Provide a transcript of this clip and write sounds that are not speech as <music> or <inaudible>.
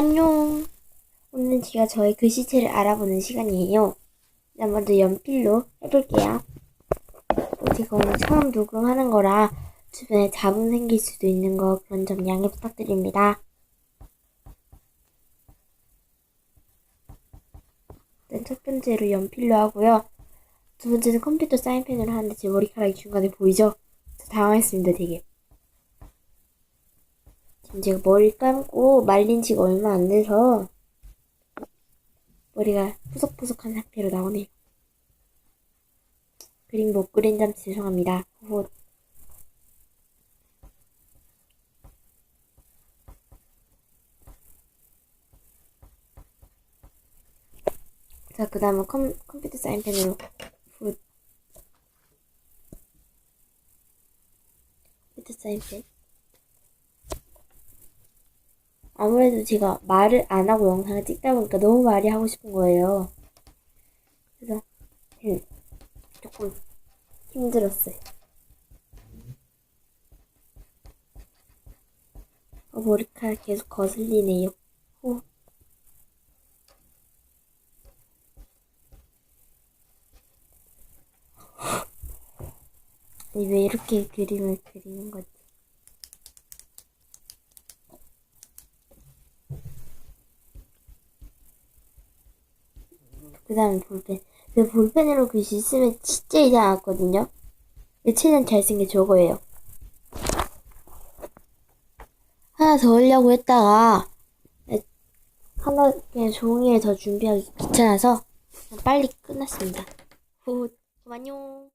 안녕. 오늘 제가 저의 글씨체를 알아보는 시간이에요. 자, 먼저 연필로 해볼게요. 어, 제가 오늘 처음 녹음하는 거라 주변에 잡음 생길 수도 있는 거 그런 점 양해 부탁드립니다. 일단 첫 번째로 연필로 하고요. 두 번째는 컴퓨터 사인펜으로 하는데 제 머리카락이 중간에 보이죠? 저 당황했습니다, 되게. 제가 머리 감고 말린 지가 얼마 안 돼서 머리가 푸석푸석한 상태로 나오네요. 그림 못 그린 점 죄송합니다. 후. 자, 그 다음은 컴, 컴퓨터 사인펜으로 후. 컴퓨터 사인펜. 아무래도 제가 말을 안 하고 영상을 찍다 보니까 너무 말이 하고 싶은 거예요. 그래서 음, 조금 힘들었어요. 어, 머리카락 계속 거슬리네요. 후. <laughs> 아니, 왜 이렇게 그림을 그리는 거지? 그 다음에 볼펜. 그 볼펜으로 글씨 쓰면 진짜 이상하거든요. 최대한 게 저거예요. 하나 더 하려고 했다가 하나 그냥 종이에 더 준비하기 귀찮아서 빨리 끝났습니다. 후, 안녕.